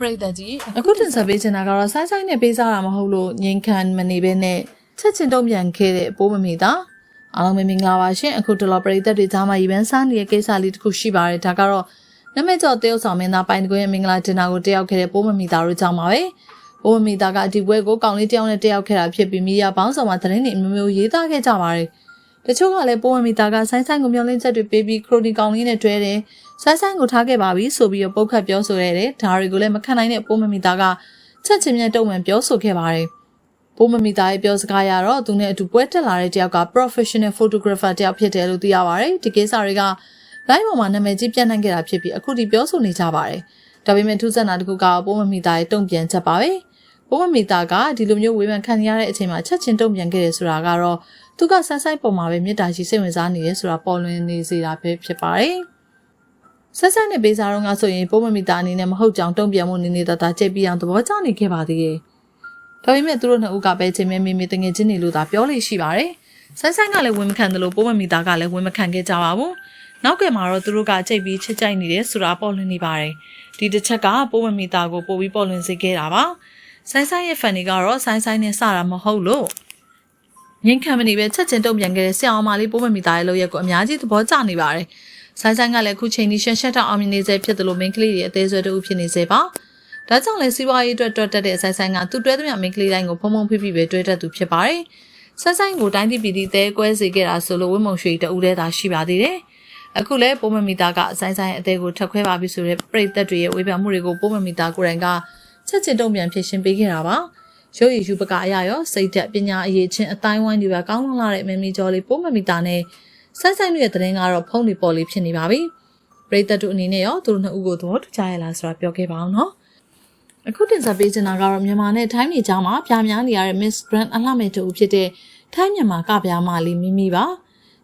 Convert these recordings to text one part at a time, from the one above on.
ပရိသတ်ကြီးအခုတင်ဆက်ပေးချင်တာကတော့ဆိုင်းဆိုင်းနဲ့ပေးစားတာမဟုတ်လို့ငင်းခံမနေဘဲနဲ့ချက်ချင်းတုံ့ပြန်ခဲ့တဲ့ပိုးမမီတာအားလုံးပဲမင်္ဂလာပါရှင်အခုတော်တော်ပရိသတ်တွေကြားမှာရီပန်းစားနေတဲ့ကိစ္စလေးတစ်ခုရှိပါတယ်ဒါကတော့နမကျော်တယောက်ဆောင်မင်းသားပိုင်တကွင်းရဲ့မင်္ဂလာတင်တာကိုတက်ရောက်ခဲ့တဲ့ပိုးမမီတာတို့ကြောင့်ပါပဲပိုးမမီတာကဒီပွဲကိုကောင်လေးတယောက်နဲ့တက်ရောက်ခဲ့တာဖြစ်ပြီးမီဒီယာပေါင်းစုံမှာသတင်းတွေအမျိုးမျိုးရေးသားခဲ့ကြပါတယ် တချို့ကလည်းပိုးမမီတာကဆိုင်းဆိုင်းကိုမျောလင်းချက်တွေပေးပြီးခရိုနီကောင်လေးနဲ့တွဲတယ်ဆိုင်းဆိုင်းကိုထားခဲ့ပါပြီဆိုပြီးတော့ပုတ်ခတ်ပြောဆိုရတယ်ဒါတွေကိုလည်းမခံနိုင်တဲ့ပိုးမမီတာကချက်ချင်းမြတ်တုံ့ပြန်ပြောဆိုခဲ့ပါတယ်။ပိုးမမီသားရဲ့ပြောစကားရတော့သူနဲ့အတူပွဲတက်လာတဲ့တယောက်က professional photographer တယောက်ဖြစ်တယ်လို့သိရပါတယ်။ဒီကိစ္စတွေက live ပေါ်မှာနာမည်ကြီးပြန့်နှံ့ခဲ့တာဖြစ်ပြီးအခုဒီပြောဆိုနေကြပါတယ်။ဒါပေမဲ့ထူးဆန်းတာတစ်ခုကပိုးမမီသားရဲ့တုံ့ပြန်ချက်ပါပဲ။ပိုးမမီသားကဒီလိုမျိုးဝေဖန်ခံရတဲ့အချိန်မှာချက်ချင်းတုံ့ပြန်ခဲ့တယ်ဆိုတာကတော့ သူကဆန်းဆိုင်ပုံမှာပဲမေတ္တာရှိစိတ်ဝင်စားနေတယ်ဆိုတာပေါ်လွင်နေစေတာပဲဖြစ်ပါတယ်။ဆက်ဆက်နဲ့ပေးစားတော့ငါဆိုရင်ပိုးမမီတာအနေနဲ့မဟုတ်ကြောင်တုံ့ပြန်မှုနေနေတတာကြိတ်ပြီးအောင်သဘောကျနေခဲ့ပါသေးတယ်။ဒါပေမဲ့သူတို့နှစ်ဦးကပဲချင်းမဲမေမေတငယ်ချင်းနေလို့သာပြောလို့ရှိပါတယ်။ဆိုင်းဆိုင်းကလည်းဝင်မခံတယ်လို့ပိုးမမီတာကလည်းဝင်မခံခဲ့ကြပါဘူး။နောက်ကမှာတော့သူတို့ကကြိတ်ပြီးချစ်ကြိုက်နေတယ်ဆိုတာပေါ်လွင်နေပါတယ်။ဒီတစ်ချက်ကပိုးမမီတာကိုပို့ပြီးပေါ်လွင်စေခဲ့တာပါ။ဆိုင်းဆိုင်းရဲ့ဖန်တွေကတော့ဆိုင်းဆိုင်းနဲ့စတာမဟုတ်လို့ ငင်းခံမနေပဲချက်ချင်းတုံ့ပြန်ခဲ့တဲ့ဆရာအောင်မလေးပိုးမမီတာရဲ့လုပ်ရက်ကိုအများကြီးသဘောကျနေပါတယ်။ဆိုင်းဆိုင်းကလည်းအခုချိန်ဒီရှန်ရှက်တောင်အောင်မြင်နေစေဖြစ်တယ်လို့မင်းကလေးတွေအသေးဆွဲတူဖြစ်နေစေပါ။ဒါကြောင့်လည်းစီးပွားရေးအတွက်တွက်တက်တဲ့ဆိုင်းဆိုင်းကသူ့တွဲသမျှမင်းကလေးတိုင်းကိုဖုံဖုံဖိဖိပဲတွဲတက်သူဖြစ်ပါတယ်။ဆိုင်းဆိုင်းကိုတိုင်းပြည်ပြည်သဲကွဲစေခဲ့တာဆိုလို့ဝင်းမုံရွှေတူတည်းသာရှိပါသေးတယ်။အခုလည်းပိုးမမီတာကဆိုင်းဆိုင်းရဲ့အသေးကိုထက်ခွဲပါပြီဆိုတဲ့ပြိသက်တွေရဲ့ဝေဖန်မှုတွေကိုပိုးမမီတာကိုယ်တိုင်ကချက်ချင်းတုံ့ပြန်ဖြေရှင်းပေးခဲ့တာပါ။ ရုပ်ရည်ယူပကအရာရောစိတ်သက်ပညာအရေးချင်းအတိုင်းဝိုင်းတွေပါကောင်းလာတဲ့မင်းမီကျော်လေးပိုးမမီတာနဲ့ဆိုင်းဆိုင်းတို့ရဲ့တရင်ကတော့ဖုံးတွေပေါ်လေးဖြစ်နေပါပြီ။ပရိသတ်တို့အနေနဲ့ရောသူတို့နှစ်ဦးကိုသဘောတူကြရလားဆိုတာပြောခဲ့ပါအောင်နော်အခုတင်ဆက်ပေးချင်တာကတော့မြန်မာနဲ့ထိုင်းပြည်ကြားမှာပြားများနေရတဲ့ Miss Grand အလှမဲ့တူဖြစ်တဲ့ထိုင်းမြန်မာကပြားမလေးမိမိပါ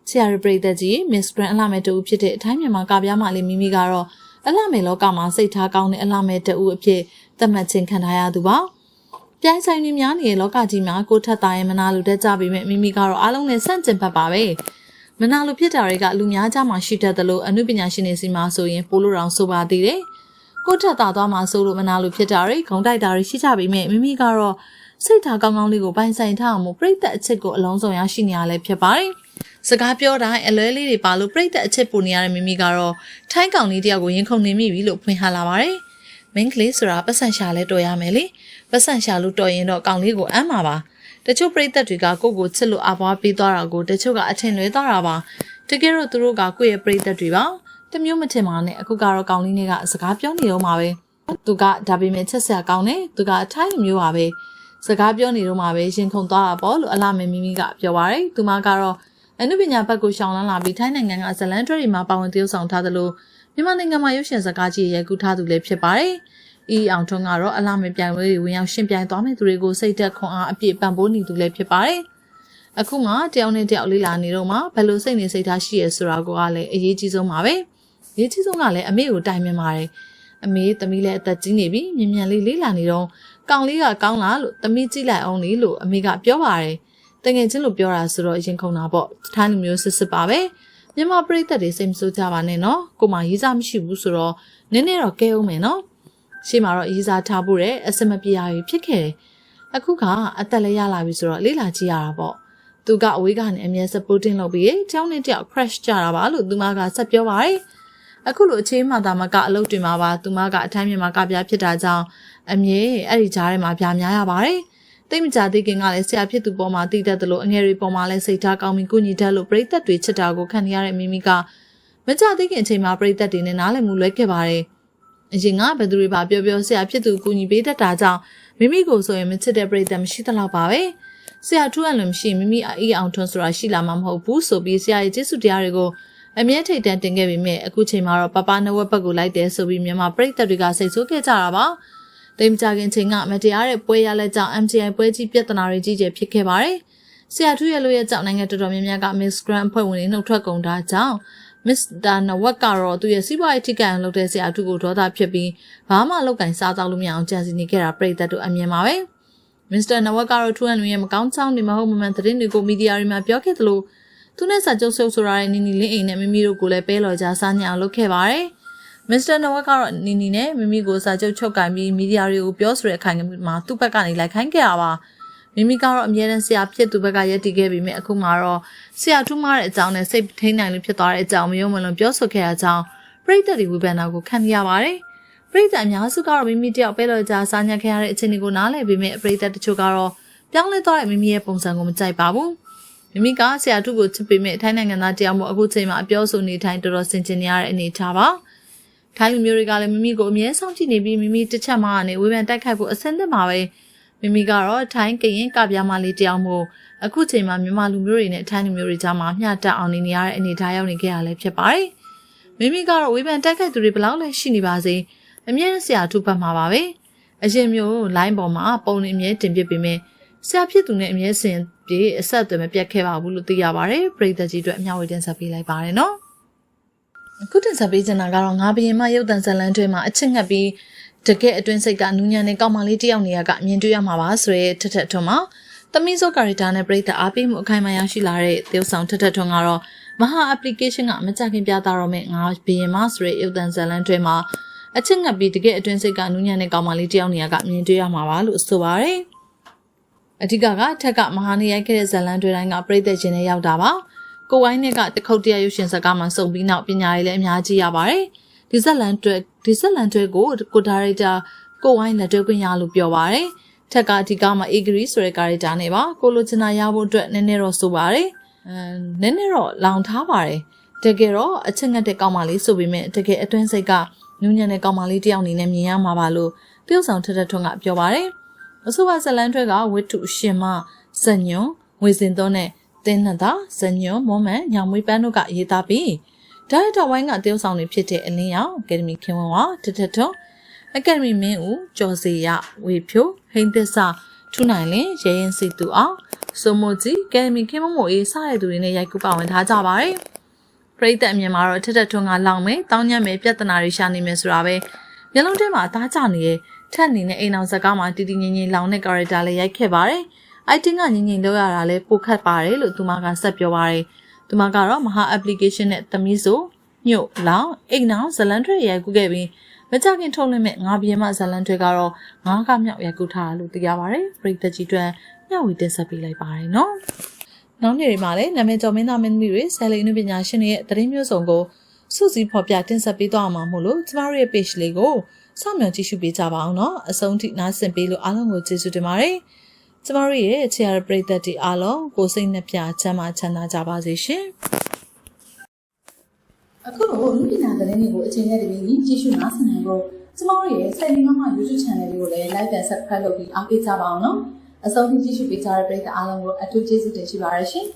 ဆရာရပရိသတ်ကြီး Miss Grand အလှမဲ့တူဖြစ်တဲ့ထိုင်းမြန်မာကပြားမလေးမိမိကတော့အလှမဲ့လောကမှာစိတ်ထားကောင်းတဲ့အလှမဲ့တူအဖြစ်သတ်မှတ်ခြင်းခံထားရသူပါ ပြိုင်ဆိုင်နေများနေတဲ့လောကကြီးမှာကိုထက်သားရဲ့မနာလိုတက်ကြပေမဲ့မိမိကတော့အားလုံးနဲ့ဆန့်ကျင်ဘက်ပါပဲ။မနာလိုဖြစ်တာတွေကလူများကြားမှာရှိတတ်တယ်လို့အမှုပညာရှင်တွေစီမှာဆိုရင်ပိုလို့တောင်ဆိုပါသေးတယ်။ကိုယ့်ထက်သာသွားမှာဆိုလို့မနာလိုဖြစ်တာတွေဂုံတိုက်တာတွေရှိကြပေမဲ့မိမိကတော့စိတ်ထားကောင်းကောင်းလေးကိုပိုင်ဆိုင်ထားအောင်မို့ပြိတ္တအချစ်ကိုအလုံးစုံရရှိနေရလဲဖြစ်ပါတယ်။စကားပြောတိုင်းအလွဲလေးတွေပါလို့ပြိတ္တအချစ်ပူနေရတဲ့မိမိကတော့ထိုင်းကောင်လေးတယောက်ကိုရင်ခုန်နေမိပြီလို့ဖွင့်ဟလာပါတယ်။ မင်းကလေးဆိုတာပတ်စံရှာလဲတော်ရမယ်လေပတ်စံရှာလို့တော်ရင်တော့ကောင်လေးကိုအမ်းပါပါတချို့ပရိသတ်တွေကကိုယ့်ကိုချစ်လို့အပွားပေးသွားတာကိုတချို့ကအထင်လွဲသွားတာပါတကယ်တော့သူတို့ကကိုယ့်ရဲ့ပရိသတ်တွေပါတမျိုးမထင်ပါနဲ့အခုကတော့ကောင်လေးတွေကစကားပြောနေတော့မှာပဲသူကဒါပေမဲ့ချက်ဆရာကောင်းတယ်သူကအထိုင်းမျိုးပါပဲစကားပြောနေတော့မှာပဲရင်ခုန်သွားတာပေါ့လို့အလားမမိမိကပြောပါတယ်သူမကတော့အနုပညာဘက်ကိုရှောင်လန်းလာပြီးထိုင်းနိုင်ငံကဇလန်တွဲတွေမှာပါဝင်တရုပ်ဆောင်ထားသလို မြန်မာနိုင်ငံမှာရုပ်ရှင်စကားကြီးရိုက်ကူးထားသူလည်းဖြစ်ပါတယ်။အီအောင်ထွန်းကတော့အလားမပြိုင်ပွဲတွေဝင်ရောက်ရှင်ပြိုင်သွားမယ့်သူတွေကိုစိတ်သက်ခွန်အားအပြည့်ပံ့ပိုးနေသူလည်းဖြစ်ပါတယ်။အခုမှတယောက်နဲ့တယောက်လေးလာနေတော့မှဘယ်လိုစိတ်နေစိတ်ထားရှိရဲဆိုတာကလည်းအရေးကြီးဆုံးပါပဲ။အရေးကြီးဆုံးကလည်းအမေကိုတိုင်မြင်ပါတယ်။အမေသမီးလည်းအသက်ကြီးနေပြီမြင်မြန်လေးလေးလာနေတော့ကောင်လေးကကောင်းလားလို့သမီးကြည့်လိုက်အောင်လေလို့အမေကပြောပါတယ်။တငယ်ချင်းလို့ပြောတာဆိုတော့ရင်ခုန်တာပေါ့။ထိုင်းလူမျိုးစစ်စစ်ပါပဲ။ မြန်မာပြည်သက်တွေစိတ်မဆိုးကြပါနဲ့နော်။ကိုမရေးစားမရှိဘူးဆိုတော့နည်းနည်းတော့ကဲအောင်မယ်နော်။ရှေ့မှာတော့ရေးစားထားဖို့တဲ့အစမပြေရပြီဖြစ်ခဲ့တယ်။အခုကအသက်လည်းရလာပြီဆိုတော့လေးလာကြည့်ရတာပေါ့။သူကအဝေးကနေအမြဲ supporting လုပ်ပြီးတောင်းနဲ့တယောက် crash ကြတာပါလို့သူမကဆက်ပြောပါတယ်။အခုလိုအခြေမှသာမကအလုပ်တွေမှာပါသူမကအထမ်းမြန်မာကပြဖြစ်တာကြောင့်အမြဲအဲ့ဒီကြားထဲမှာပြများရပါတယ်။ တိတ်မကြသေးခင်ကလည်းဆရာဖြစ်သူပေါ်မှာတည်တတ်တယ်လို့အငယ်တွေပေါ်မှာလည်းစိတ်ထားကောင်းပြီးကုညီတတ်လို့ပြိသက်တွေချစ်တာကိုခံရတဲ့မိမိကမကြသေးခင်အချိန်မှာပြိသက်တွေနဲ့နားလည်မှုလွဲခဲ့ပါတယ်။အရင်ကဘယ်သူတွေပါပြောပြောဆရာဖြစ်သူကုညီပေးတတ်တာကြောင့်မိမိကိုဆိုရင်မချစ်တဲ့ပြိသက်မရှိသလောက်ပါပဲ။ဆရာထူးအပ်လို့မရှိမိမိအေးအောင်ထွန်းဆိုတာရှိလာမှာမဟုတ်ဘူးဆိုပြီးဆရာရဲ့ကျေးဇူးတရားတွေကိုအမြဲထိတ်တန့်တင်ခဲ့ပေမဲ့အခုချိန်မှာတော့ပပနဝက်ဘက်ကိုလိုက်တယ်ဆိုပြီးမြန်မာပြိသက်တွေကစိတ်ဆိုးခဲ့ကြတာပါ။ တိမ်ကြခင်ချိန်ကမတရားတဲ့ပွဲရလက်ကြောင့် MTI ပွဲကြီးပြဿနာတွေကြီးကျယ်ဖြစ်ခဲ့ပါတယ်။ဆရာထူးရဲ့လို့ရဲ့ကြောင့်နိုင်ငံတော်တော်များများက Miss Grand အဖွဲ့ဝင်တွေနှုတ်ထွက်ကုန်တာကြောင့် Mr. Nawak ကတော့သူရဲ့စီးပွားရေးထိခိုက်အောင်လုပ်တဲ့ဆရာထူးကိုဒေါသဖြစ်ပြီးဘာမှလောက်ကင်စားတော့လို့မရအောင်ကြံစည်နေခဲ့တာပြိသက်တို့အမြင်ပါပဲ။ Mr. Nawak ကတော့ထူးအန်လူရဲ့မကောင်းချောင်းတွေမဟုတ်မမှန်သတင်းတွေကိုမီဒီယာတွေမှာပြောခဲ့သလိုသူနဲ့စာချုပ်ဆုပ်ဆိုရတဲ့နီနီလင်းအိမ်နဲ့မိမိတို့ကိုလည်းပဲလော်ကြစားညအောင်လုပ်ခဲ့ပါတယ်။ မစ္စတာနဝက်ကတော့နီနီနဲ့မိမိကိုစာချုပ်ချုပ်ကင်ပြီးမီဒီယာတွေကိုပြောဆိုတဲ့အခိုင်အမာသူ့ဘက်ကနေလိုက်ခိုင်းခဲ့ရပါမိမိကတော့အမြဲတမ်းဆရာဖြစ်သူဘက်ကရက်တည်ခဲ့ပြီးမြဲအခုမှတော့ဆရာထူးမားတဲ့အကြောင်းနဲ့စိတ်ထိန်နိုင်လို့ဖြစ်သွားတဲ့အကြောင်းမယုံမလွန်ပြောဆိုခဲ့တဲ့အကြောင်းပရိသတ်တွေဝေဖန်တာကိုခံရပါတယ်ပရိသတ်အများစုကတော့မိမိတယောက်ပဲလို့ကြားစားညက်ခဲ့ရတဲ့အခြေအနေကိုနားလည်ပြီးမြဲပရိသတ်တချို့ကတော့ပြောင်းလဲသွားတဲ့မိမိရဲ့ပုံစံကိုမကြိုက်ပါဘူးမိမိကဆရာထုကိုချစ်ပေမဲ့ထိုင်းနိုင်ငံသားတယောက်မို့အခုချိန်မှာအပြောဆိုနေထိုင်တော်တော်ဆင်ကျင်နေရတဲ့အနေအထားပါ ထိုင်းလူမျိုးတွေကလည်းမိမိကိုအမြဲဆောင်ကြည့်နေပြီးမိမိတစ်ချက်မှကနေဝေဖန်တိုက်ခိုက်ဖို့အဆင်သင့်ပါပဲမိမိကတော့ထိုင်းကရင်ကပြားမလေးတယောက်မို့အခုချိန်မှာမြန်မာလူမျိုးတွေနဲ့ထိုင်းလူမျိုးတွေကြားမှာမျှတက်အောင်နေနေရတဲ့အနေအထားရောက်နေကြရလဲဖြစ်ပါတယ်မိမိကတော့ဝေဖန်တိုက်ခိုက်သူတွေဘယ်လောက်လဲရှိနေပါစေအမြဲဆရာထုပတ်မှာပါပဲအရင်မျိုးလိုင်းပေါ်မှာပုံနေအမြဲတင်ပြပေးမယ်ဆရာဖြစ်သူနဲ့အမြဲစင်ပြေအဆက်အသွယ်မပြတ်ခဲ့ပါဘူးလို့သိရပါတယ်ပရိသတ်ကြီးအတွက်အမျှဝေတင်ဆက်ပေးလိုက်ပါတယ်နော် အခုတင်ဆက်ပေးချင်တာကတော့ငါဘရင်မရုပ်တံဇလန်းတွဲမှာအချစ်ငတ်ပြီးတကယ်အတွင်းစိတ်ကနူးညံ့တဲ့ကောက်မလေးတယောက်နေရကအမြင်တွေ့ရမှာပါဆိုရဲထက်ထက်ထွန်းမှာသမီးစောကာရီတာနဲ့ပြိတ္တာအားပေးမှုအခိုင်အမာရရှိလာတဲ့သေဆောင်ထက်ထက်ထွန်းကတော့မဟာ application ကမကြခင်ပြသတော့မဲ့ငါဘရင်မဆိုရဲရုပ်တံဇလန်းတွဲမှာအချစ်ငတ်ပြီးတကယ်အတွင်းစိတ်ကနူးညံ့တဲ့ကောက်မလေးတယောက်နေရကအမြင်တွေ့ရမှာပါလို့ဆိုပါတယ်အဓိကကထက်ကမဟာနေရိုက်ခဲ့တဲ့ဇလန်တွေတိုင်းကပြိသက်ခြင်းနဲ့ရောက်တာပါ ကိုဝိုင်းနဲ့ကတခုတ်တရရုပ်ရှင်ဇာတ်ကားမှာစုံပြီးနောက်ပညာရေးလည်းအများကြီးရပါတယ်ဒီဇလန်တွေဒီဇလန်တွေကိုကိုဒါရိုက်တာကိုဝိုင်းလက်တွဲခွင့်ရလို့ပြောပါတယ်ထက်ကအဓိကမှာအေဂရီဆိုတဲ့ကာရက်တာနဲ့ပါကိုလိုချင်တာရဖို့အတွက်နည်းနည်းတော့ဆိုပါတယ်အဲနည်းနည်းတော့လောင်ထားပါတယ်တကယ်တော့အချက်ငတ်တဲ့ကောင်းမလေးဆိုပေမဲ့တကယ်အတွင်းစိတ်ကညဉ့်ညံ့တဲ့ကောင်းမလေးတယောက်အနေနဲ့မြင်ရမှာပါလို့ပြုတ်ဆောင်ထက်ထက်ထွန်းကပြောပါတယ်အဆိုပါဇလန်ထွဲကဝတ္ထုရှင်မဇညွန်ငွေစင်သွန်းနဲ့ တင်းနှသာဇညွန်မောမန်ညောင်မွေးပန်းတို့ကရေးသားပြီးဒါရတာဝိုင်းကတယောက်ဆောင်တွေဖြစ်တဲ့အလင်းရောင်အကယ်ဒမီခင်ဝန်ဝါတထထွန်းအကယ်ဒမီမင်းဦးကျော်စီရဝေဖြိုဟိန်းသစ္စာထူနိုင်လင်ရဲရင်စီတူအောင်စိုးမိုကြီးအကယ်ဒမီခင်မမိုးအေးစတဲ့သူတွေနဲ့ရိုက်ကူးပါဝင်ထားကြပါတယ်ပရိသတ်အမြင်မှာတော့ထက်ထထွန်းကလောင်မယ်တောင်းညံ့မယ်ပြဿနာတွေရှာနေမယ်ဆိုတာပဲမျက်လုံးထဲမှာအသားကျနေတဲ့ထက်အနေနဲ့အိမ်အောင်ဇက်ကားမှာတီတီငင်ငင်လောင်တဲ့ character လေးရိုက်ခဲ့ပါတယ်။ item ကငင်ငင်လောက်ရတာလဲပိုခတ်ပါတယ်လို့သူမကဆက်ပြောပါတယ်။သူမကတော့မဟာ application နဲ့သမီးဆိုညို့လောင်အိမ်အောင်ဇလန်တွေရိုက်ကူးခဲ့ပြီးမကြခင်ထုတ်လွှင့်မဲ့ငါပြင်းမဇလန်တွေကတော့ငါးကမြောက်ရိုက်ကူးထားလို့သိရပါတယ်။ပရိသတ်ကြီးတွေညဝီတင်ဆက်ပေးလိုက်ပါတယ်နော်။နောက်နေ့တွေမှာလည်းနာမည်ကျော်မင်းသားမင်းသမီးတွေဆယ်လီအနုပညာရှင်တွေရဲ့သတင်းမျိုးစုံကိုစုစည်းဖော်ပြတင်ဆက်ပေးသွားမှာမို့လို့ကျမတို့ရဲ့ page လေးကိုစောင့်မျှော်ကြည့်ရှုပေးကြပါအောင်နော်အဆုံးထိနားဆင်ပေးလို့အားလုံးကိုကျေးဇူးတင်ပါတယ် ကျမတို့ရဲ့ချီယာပရိသတ်တွေအားလုံးကိုစိတ်နှပြချမ်းသာချမ်းသာကြပါစေရှင်အခုတော့လူပညာသတင်းတွေကိုအချိန်နဲ့တပြေးညီကြည့်ရှုနားဆင်နိုင်ဖို့ကျမတို့ရဲ့စိုက်နေမမ YouTube channel လေးကိုလည်း like and subscribe လုပ်ပြီးအားပေးကြပါအောင်နော်အဆုံးထိကြည့်ရှုပေးကြတဲ့ပရိသတ်အားလုံးကိုအထူးကျေးဇူးတင်ရှိပါရရှင်